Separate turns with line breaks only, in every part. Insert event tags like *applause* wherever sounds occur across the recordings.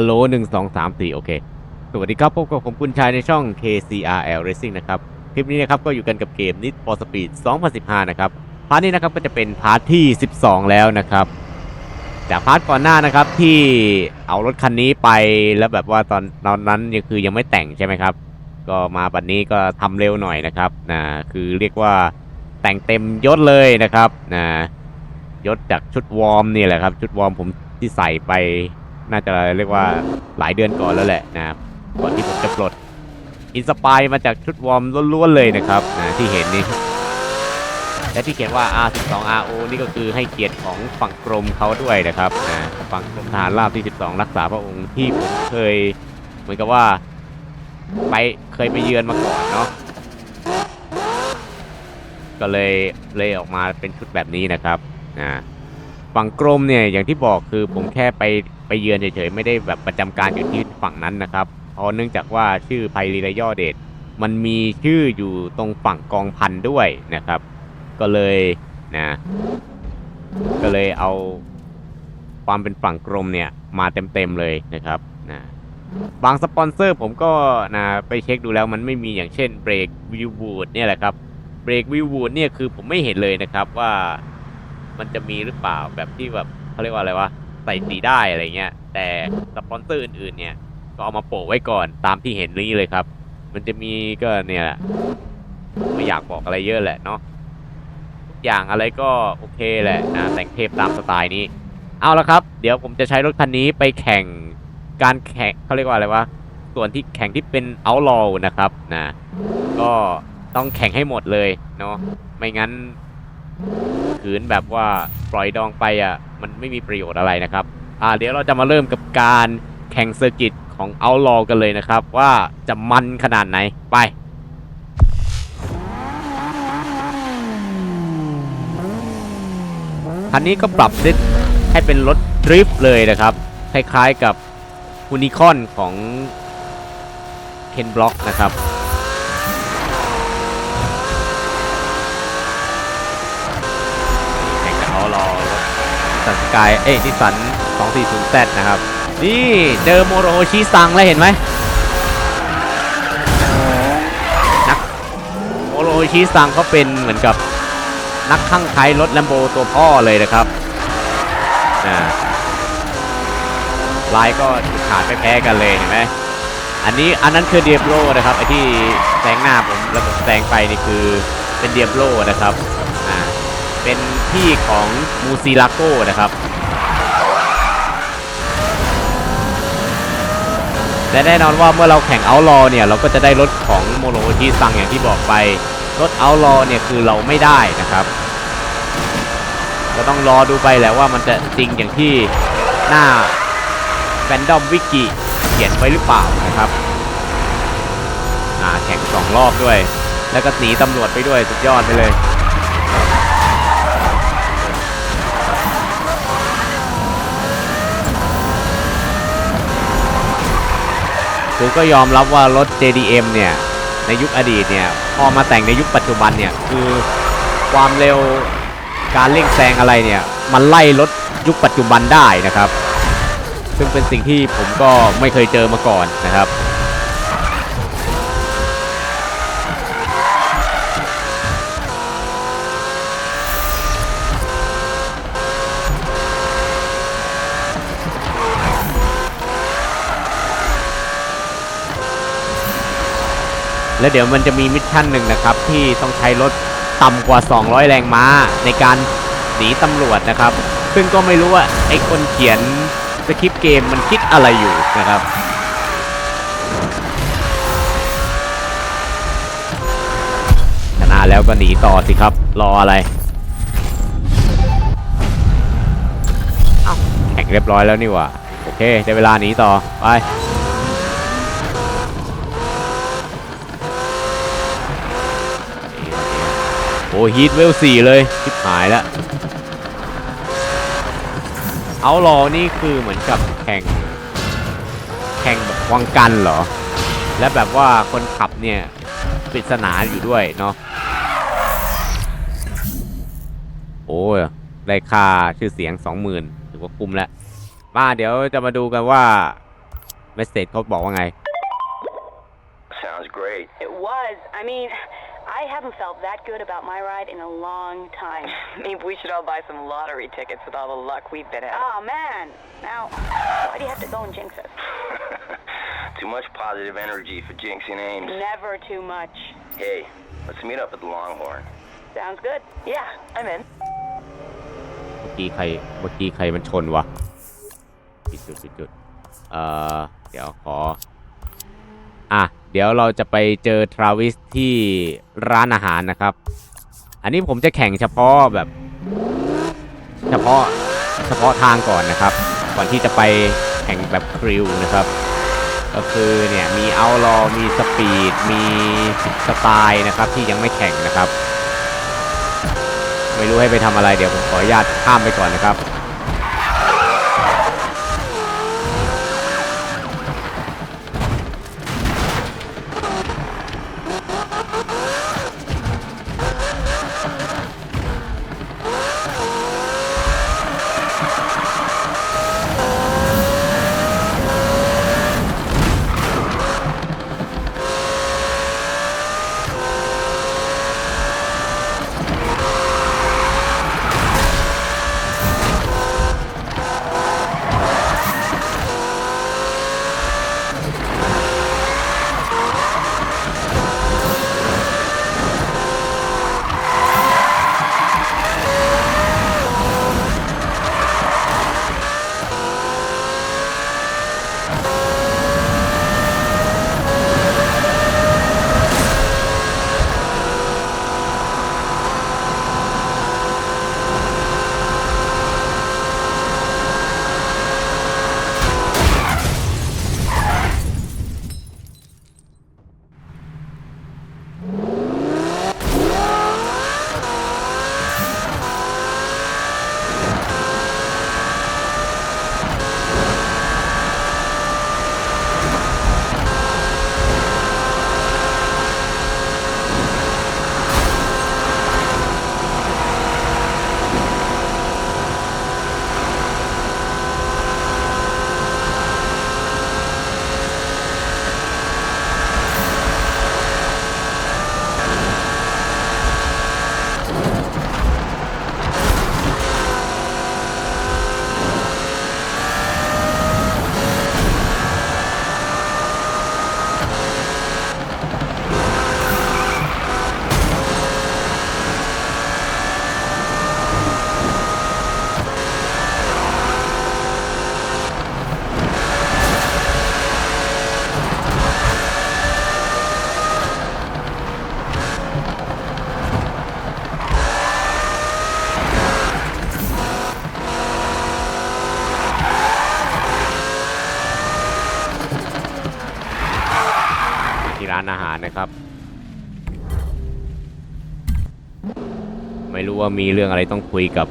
ฮัลโหลหนึ่งสองสามสี่โอเค สวัสดีครับ พบกับผมคุณชายในช่อง KCRL Racing นะครับ คลิปนี้นะครับก็อยู่กันกับเกม Need for Speed 2015 นะครับ พาร์ทนี้นะครับก็จะเป็นพาร์ทที่ 12 แล้วนะครับ จากพาร์ทก่อนหน้านะครับที่เอารถคันนี้ไปแล้วแบบว่าตอนตอนนั้นยังคือยังไม่แต่งใช่ไหมครับ ก็มาบัดนนี้ก็ทำเร็วหน่อยนะครับนะคือเรียกว่าแต่งเต็มยศเลยนะครับนะยศจากชุดวอร์มนี่แหละครับ ชุดวอร์มผมที่ใส่ไป น่าจะเรียกว่าหลายเดือนก่อนแล้วแหละนะครับก่อนที่ผมจะปลดอินสปายมาจากชุดวอร์มล้วนๆเลยนะครับนะที่เห็นนี่และที่เขียนว่า R12 RO นี่ก็คือให้เกียรติของฝั่งกรมเขาด้วยนะครับนะฝั่งกรมทหารราบที่ 12 รักษาพระองค์ที่ผมเคยเหมือนกับว่าไปเคยไปเยือนมาก่อนเนาะก็เลยเลยออกมาเป็นชุดแบบนี้นะครับนะ ฝั่งกรมเนี่ยอย่างที่บอกคือผมแค่ไปไปเยือนเฉยๆไม่ได้แบบประจำการอยู่ที่ฝั่งนั้นนะครับเพราะเนื่องจากว่าชื่อไพรีระย่อเดชมันมีชื่ออยู่ตรงฝั่งกองพันด้วยนะครับ ก็เลยนะก็เลยเอาความเป็นฝั่งกรมเนี่ยมาเต็มๆเลยนะครับนะบางสปอนเซอร์ผมก็นะไปเช็คดูแล้วมันไม่มีอย่างเช่นเบรกวิววูดเนี่ยแหละครับเบรกวิววูดเนี่ยคือผมไม่เห็นเลยนะครับว่า มันจะมีหรือเปล่าแบบที่แบบเขาเรียกว่าอะไรวะใส่สีได้อะไรเงี้ย แต่สปอนเซอร์อื่นๆเนี่ย ก็เอามาโปะไว้ก่อนตามที่เห็นนี้เลยครับ มันจะมีก็เนี่ยแหละไม่อยากบอกอะไรเยอะแหละเนาะทุกอย่างอะไรก็โอเคแหละนะแต่งเทพตามสไตล์นี้ เอาละครับ เดี๋ยวผมจะใช้รถคันนี้ไปแข่งการแข่งเขาเรียกว่าอะไรวะส่วนที่แข่งที่เป็น outlaw นะครับนะก็ต้องแข่งให้หมดเลยเนาะไม่งั้น ขืนแบบว่าปล่อยดองไปอะมันไม่มีประโยชน์อะไรนะครับ อ่าเดี๋ยวเราจะมาเริ่มกับการแข่งเซอร์กิตของ outlaw กันเลยนะครับ ว่าจะมันขนาดไหนไปคันนี้ก็ปรับได้ให้เป็นรถดริฟต์เลยนะครับ คล้ายๆกับยูนิคอนของเคนบล็อกนะครับ แข่งกับเขารอ สันสกาย เอ้ยนิสสัน 240Z นะครับ นี่เจอโมโรชิซังแล้วเห็นไหมนักโมโรชิซังเขาเป็นเหมือนกับนักข้างไคล้รถแลมโบตัวพ่อเลยนะครับอ่าลายก็ขาดไม่แพ้กันเลยเห็นไหมอันนี้อันนั้นคือเดียบโลนะครับไอที่แซงหน้าผมแล้วผมแซงไปนี่คือเป็นเดียบโลนะครับ อ่า เป็น พี่ของมูซิลาโก้นะครับ และแน่นอนว่าเมื่อเราแข่งเอาลอเนี่ย เราก็จะได้รถของโมโรชิซังอย่างที่บอกไป รถเอาลอเนี่ยคือเราไม่ได้นะครับ ก็ต้องรอดูไปแหละว่ามันจะจริงอย่างที่หน้าแฟนดอมวิกิเขียนไว้หรือเปล่านะครับอ่าแข่งสองรอบด้วย แล้วก็หนีตำรวจไปด้วยสุดยอดไปเลย ก็ยอมรับว่ารถ JDM เนี่ย ในยุคอดีตเนี่ย พอมาแต่งในยุคปัจจุบันเนี่ย คือความเร็วการเร่งแซงอะไรเนี่ย มันไล่รถยุคปัจจุบันได้นะครับ ซึ่งเป็นสิ่งที่ผมก็ไม่เคยเจอมาก่อนนะครับ แล้วเดี๋ยวมันจะมีมิชชั่นหนึ่งนะครับ ที่ต้องใช้รถต่ำกว่า 200 แรงม้าในการหนีตำรวจนะครับ ซึ่งก็ไม่รู้ว่าไอ้คนเขียนสคริปต์เกมมันคิดอะไรอยู่นะครับชนะแล้วก็หนีต่อสิครับ รออะไรเอ้าแข่งเรียบร้อยแล้วนี่หว่า โอเคได้เวลาหนีต่อไป อ้ฮีทเวลสี่เลยชิบหายแล้วเอารอนี่คือเหมือนกับแข่ง แข่งแบบวังกันเหรอ และแบบว่าคนขับเนี่ยปริศนาอยู่ด้วยเนาะโอ้ยได้ค่าชื่อเสียง20,000ถือว่าคุ้มแล้ว มาเดี๋ยวจะมาดูกันว่าเมสเซจเขาบอกว่าไง
Sounds great.
It was. I mean, I haven't felt that good about my ride in a long time. *laughs*
Maybe we should all buy some lottery tickets with all the luck we've been having.
Oh, man. Now, why do you have to go and jinx us? *laughs*
Too much positive energy for jinxing Ames.
Never too much.
Hey, let's meet up at the Longhorn.
Sounds good.
Yeah, I'm in.
เมื่อกี้ใคร เมื่อกี้ใครมันชนวะปิดจุดปิดจุด เอ่อ เดี๋ยวขอ อ่ะ เดี๋ยวเราจะไปเจอทราวิสที่ร้านอาหารนะครับ อันนี้ผมจะแข่งเฉพาะแบบ เฉพาะเฉพาะทางก่อนนะครับ ก่อนที่จะไปแข่งแบบคริวนะครับ ก็คือเนี่ยมีเอาลอมีสปีด มีสไตล์นะครับที่ยังไม่แข่งนะครับ ไม่รู้ให้ไปทำอะไรเดี๋ยวผมขออนุญาตข้ามไปก่อนนะครับ รู้ว่ามีเรื่องอะไรต้องคุยกับ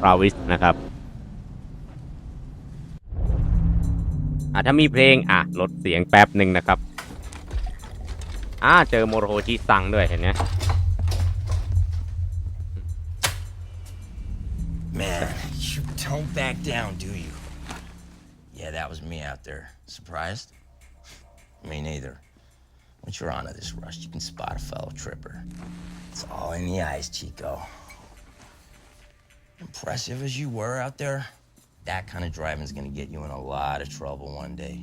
ปราวิสนะครับอะถ้ามีเพลงอะลดเสียงแป๊บหนึ่งนะครับอ่าเจอโมโรชิซังด้วยเห็นไหม
Man, you don't back down, do you? Yeah, that was me out there. Surprised? Me neither. Once you're onto this rush, you can spot a fellow tripper. It's all in the eyes, Chico. Impressive as you were out there, that kind of driving is gonna get you in a lot of trouble one day.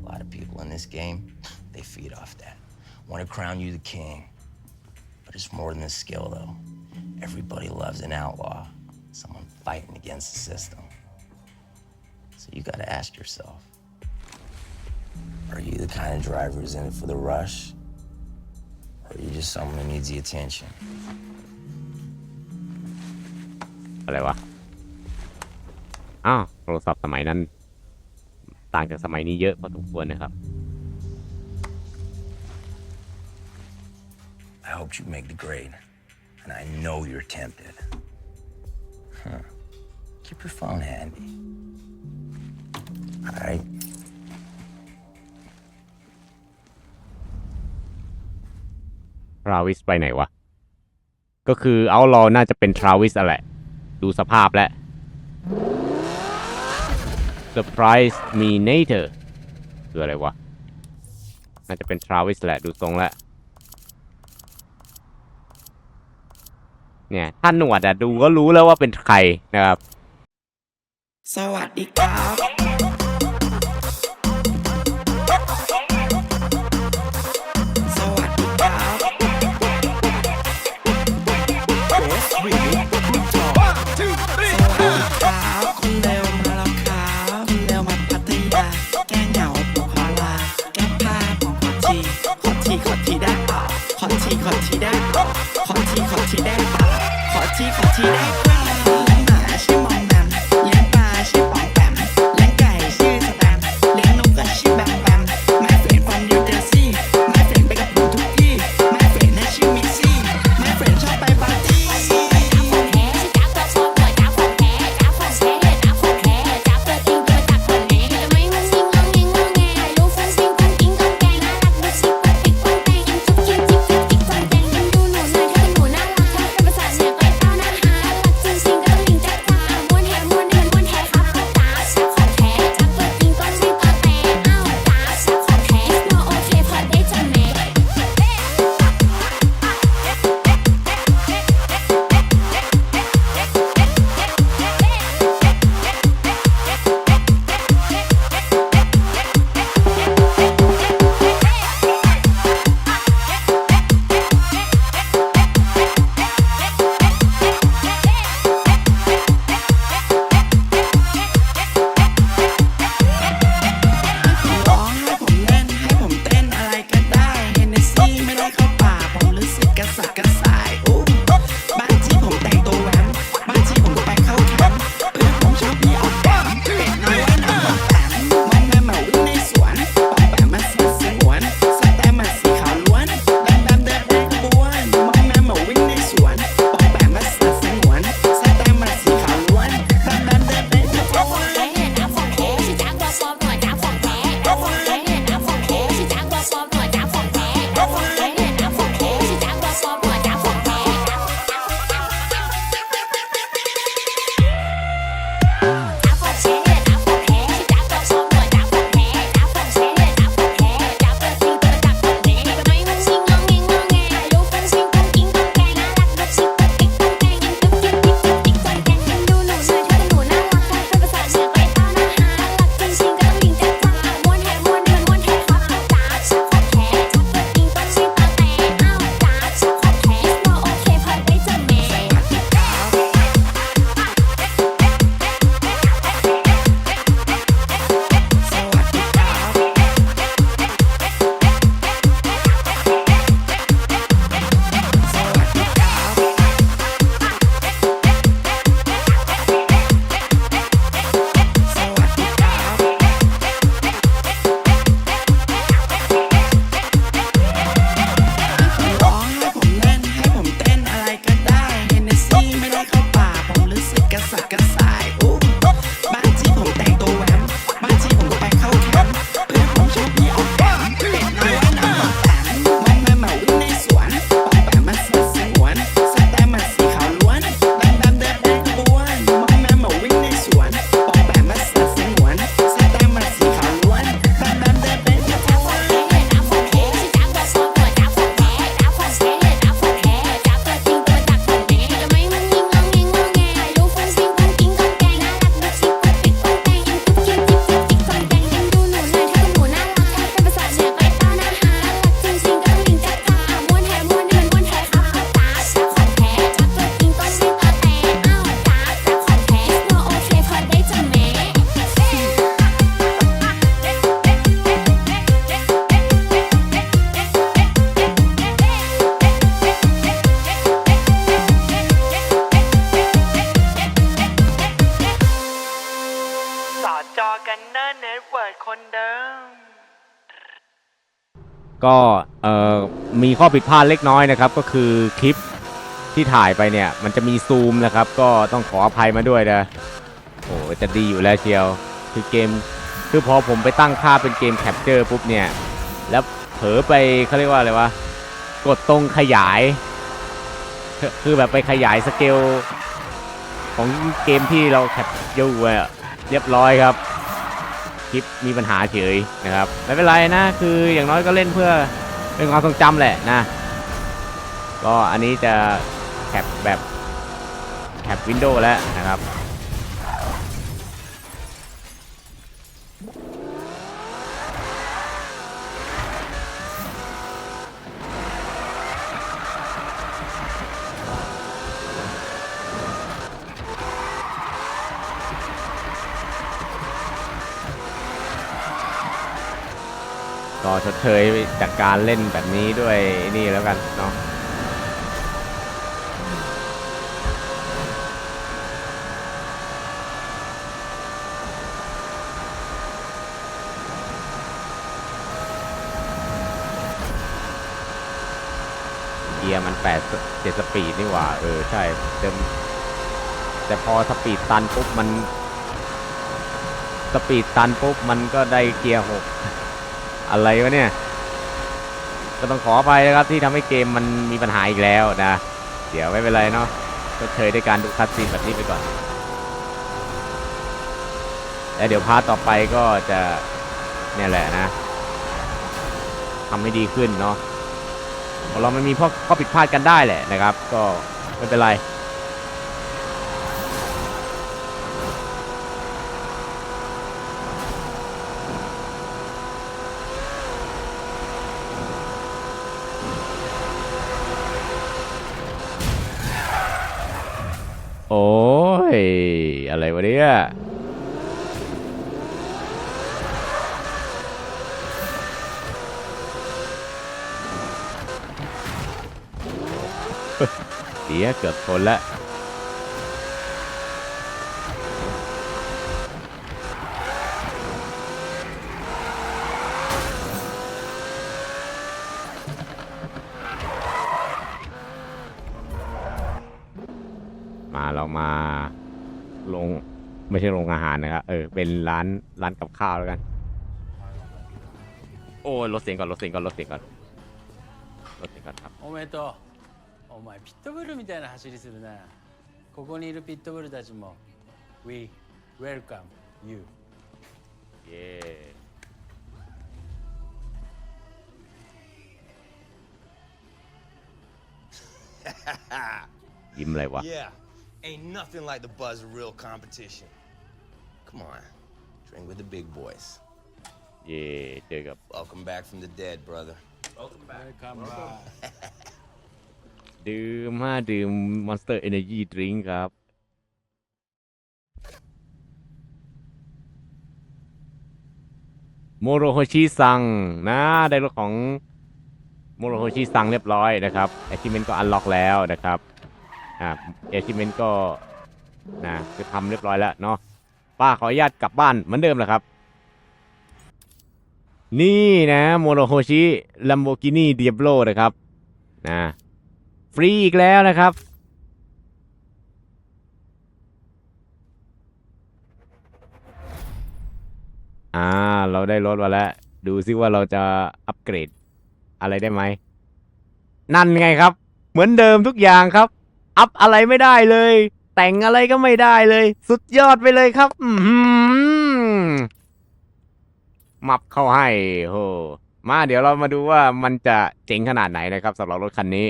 A lot of people in this game, *laughs* they feed off that. Want to crown you the king. But it's more than the skill, though. Everybody loves an outlaw, someone fighting against the system. So you gotta ask yourself are you the kind of driver who's in it for the rush? Or are you just someone who needs the attention?
อะไรวะ อ้าวโทรศัพท์สมัยนั้น ต่างจากสมัยนี้เยอะพอสมควรนะครับ
I hoped you'd make the grade. And I know you're tempted. Huh. Keep your phone handy. All right?
ทราวิสไปไหนวะ ก็คือเอารอน่าจะเป็นทราวิสอะแหละ ดูสภาพแล้ว Surprise me later คืออะไรวะ น่าจะเป็น Travis แหละ ดูทรงแล้ว เนี่ยท่านหนวดอะดูก็รู้แล้วว่าเป็นใครนะครับ
สวัสดีครับ ขอทีได้ขอทีขอทีได้ขอทีขอทีได้ มีข้
อ
ผิดพลาดเล็กน้อยนะครับ ก็คือคลิปที่ถ่ายไปเนี่ย มันจะมีซูมนะครับ ก็ต้องขออภัยมาด้วยนะโอ้จะดีอยู่แล้วเชียว คือเกม คือพอผมไปตั้งค่าเป็นเกมแคปเจอร์ปุ๊บเนี่ย แล้วเผลอไปเขาเรียกว่าอะไรวะ กดตรงขยาย คือแบบไปขยายสเกลของเกมที่เราแคปยูอะเรียบร้อยครับ คลิปมีปัญหาเฉยนะครับ ไม่เป็นไรนะ คืออย่างน้อยก็เล่นเพื่อ เป็นความทรงจำแหละนะ ก็อันนี้จะแคปแบบแคปวินโดว์แล้วนะครับ ก็ชดเชยจากการเล่นแบบนี้ด้วยนี่แล้วกันเนาะเกียร์มันแปดเจ็ดสปีดนี่หว่า เออ ใช่เต็มแต่พอสปีดตันปุ๊บมัน สปีดตันปุ๊บมันก็ได้เกียร์หก อะไรวะเนี่ย ก็ต้องขออภัยนะครับที่ทำให้เกมมันมีปัญหาอีกแล้วนะ เดี๋ยวไม่เป็นไรเนาะก็เคยด้วยการดูคัดซีนแบบนี้ไปก่อน แล้วเดี๋ยวพาร์ทต่อไปก็จะเนี่ยแหละนะทำให้ดีขึ้นเนาะเรามันมีข้อข้อผิดพลาดกันได้แหละนะครับ ก็ไม่เป็นไร โอ้ ย อะไรวะเนี่ยเสียเกือบชนแล้วมาเรามา ลงไม่ใช่โรงอาหารนะครับ เออ เป็นร้านร้านกับข้าวแล้วกัน โอ้ยลดเสียงก่อนลดเสียงก่อนลดเสียงก่อนลดเสียงก่อนครับ
おめでとうお前ピットブルみたいな走りするなここにいるピットブルたちも We welcome you
เย้ยิ้มอะไรวะ
Yeah, ain't nothing like the buzz of real competition. Come on, train with the big boys.
เย่เจอกับ
Welcome back from the dead, brother.
Welcome back
ดื่มมาดื่ม Monster Energy Drink ครับ โมโรโฮชิซังนะ ได้รถของ โมโรโฮชิซังเรียบร้อยนะครับ a c h i e v e m e n t ก็อันล็อกแล้วนะครับ อ่า a c h i e v e m e n t ก็นะคือทำเรียบร้อยแล้วเนาะป้าขออนุญาตกลับบ้านเหมือนเดิมแหละครับ นี่นะโมโรโฮชิ Lamborghini Diablo นะครับนะฟรีอีกแล้วนะครับอ่าเราได้รถมาแล้ว ดูซิว่าเราจะอัปเกรดอะไรได้ไหม นั่นไงครับ เหมือนเดิมทุกอย่างครับ อัพอะไรไม่ได้เลย แต่งอะไรก็ไม่ได้เลย สุดยอดไปเลยครับหมับเข้าให้โหมาเดี๋ยวเรามาดูว่ามันจะเจ๋งขนาดไหนนะครับสำหรับรถคันนี้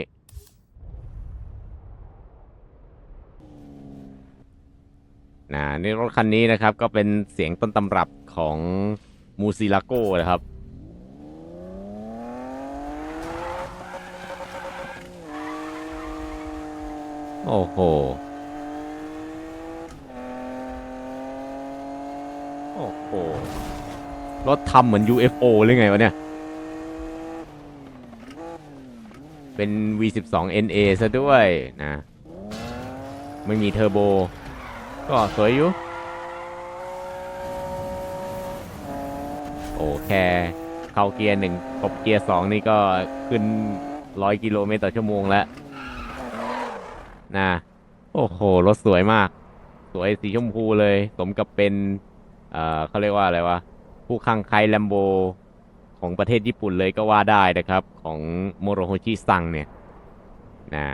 นะนี่รถคันนี้นะครับ ก็เป็นเสียงต้นตำรับของมูซิลาโก้นะครับ โอ้โห โอ้โห รถทำเหมือน UFO เลยไงวะเนี่ย เป็น V12 NA ซะด้วยนะ ไม่มีเทอร์โบ ก็สวยอยู่ โอ้แค่เข้าเกียร์หนึ่งกบเกียร์สองนี่ก็ขึ้นร้อยกิโลเมตรต่อชั่วโมงแล้ว นะ โอ้โห รถสวยมาก สวยสีชมพูเลย สมกับเป็น เอ่อเขาเรียกว่าอะไรวะ ผู้ข้างใครแลมโบของประเทศญี่ปุ่นเลยก็ว่าได้นะครับ ของโมโรโฮชิซังเนี่ย นะ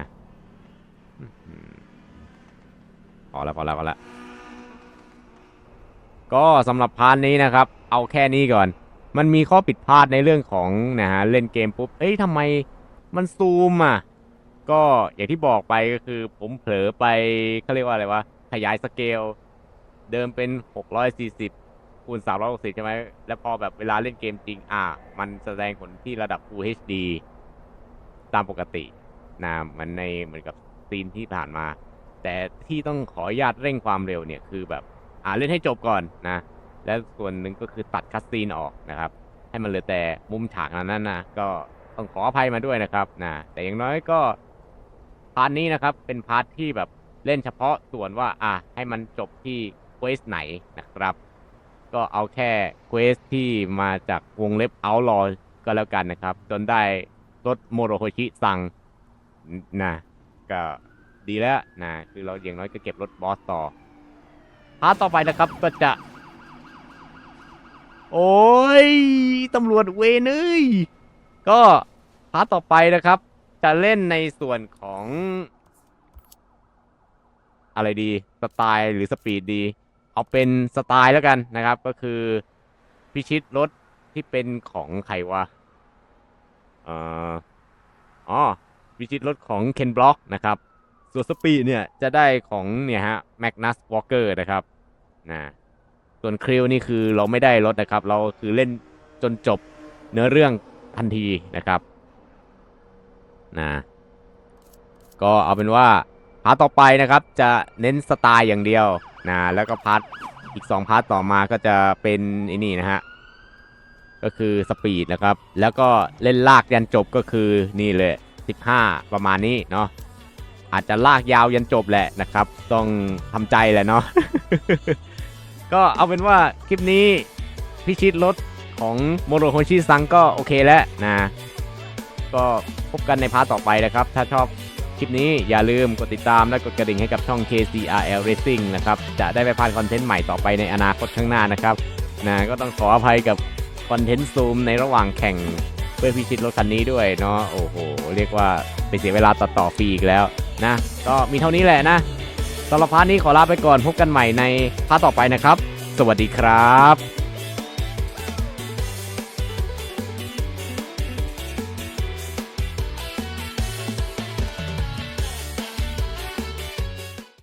พอแล้วพอแล้วพอแล้วก็สำหรับพาร์ทนี้นะครับ เอาแค่นี้ก่อน มันมีข้อผิดพลาดในเรื่องของนะฮะเล่นเกมปุ๊บ เอ้ยทำไมมันซูมอะ ก็อย่างที่บอกไปก็คือผมเผลอไปเขาเรียกว่าอะไรวะ ขยายสเกล เดิมเป็น 640คูณ360 ใช่ไหม แล้วพอแบบเวลาเล่นเกมจริง อะ มันแสดงผลที่ระดับ Full HD ตามปกตินะมันในเหมือนกับซีนที่ผ่านมา แต่ที่ต้องขออนุญาตเร่งความเร็วเนี่ยคือแบบ อ่าเล่นให้จบก่อนนะ และส่วนหนึ่งก็คือตัดคัสซีนออกนะครับ ให้มันเหลือแต่มุมฉากนั้นนะก็ต้องขออภัยมาด้วยนะครับนะแต่อย่างน้อยก็ พาร์ทนี้นะครับ เป็นพาร์ทที่แบบเล่นเฉพาะส่วนว่า อะให้มันจบที่เควสไหนนะครับ ก็เอาแค่เควสที่มาจากวงเล็บเอาลอก็แล้วกันนะครับ จนได้รถโมโรโฮชิซังนะก็ดีแล้วนะคือเราอย่างน้อยก็เก็บรถบอสต่อพาร์ทต่อไปนะครับก็จะ โอ้ยตำรวจเวรเอ้ยก็พาร์ทต่อไปนะครับ จะเล่นในส่วนของ อะไรดีสไตล์หรือสปีดดี เอาเป็นสไตล์แล้วกันนะครับ ก็คือพิชิตรถที่เป็นของใครวะเอ่ออ๋อพิชิตรถของเคนบล็อกนะครับ ส่วนสปีดเนี่ยจะได้ของเนี่ยฮะแมกนัสวอลเกอร์นะครับนะส่วนคริวนี่คือเราไม่ได้รถนะครับ เราคือเล่นจนจบเนื้อเรื่องทันทีนะครับ นะก็เอาเป็นว่าพาร์ทต่อไปนะครับจะเน้นสไตล์อย่างเดียวนะแล้วก็พาร์ทอีก 2 พาร์ทต่อมาก็จะเป็นไอ้นี่นะฮะก็คือสปีดนะครับ แล้วก็เล่นลากยันจบก็คือนี่เลย 15 ประมาณนี้เนาะอาจจะลากยาวยันจบแหละนะครับ ต้องทำใจแหละเนาะก็เอาเป็นว่าคลิปนี้พิชิตรถของโมโรโฮชิซังก็โอเคแล้วนะ ก็พบกันในพาร์ทต่อไปนะครับ ถ้าชอบคลิปนี้อย่าลืมกดติดตามและกดกระดิ่งให้กับช่อง KCRL Racing นะครับ จะได้ไม่พลาดคอนเทนต์ใหม่ต่อไปในอนาคตข้างหน้านะครับนะก็ต้องขออภัยกับคอนเทนต์ซูมในระหว่างแข่งเพื่อพิชิตรถคันนี้ด้วยเนาะโอ้โห เรียกว่าไปเสียเวลาตัดต่อฟรีอีกแล้วนะ ก็มีเท่านี้แหละนะสำหรับพาร์ทนี้ขอลาไปก่อนพบกันใหม่ในพาร์ทต่อไปนะครับ สวัสดีครับ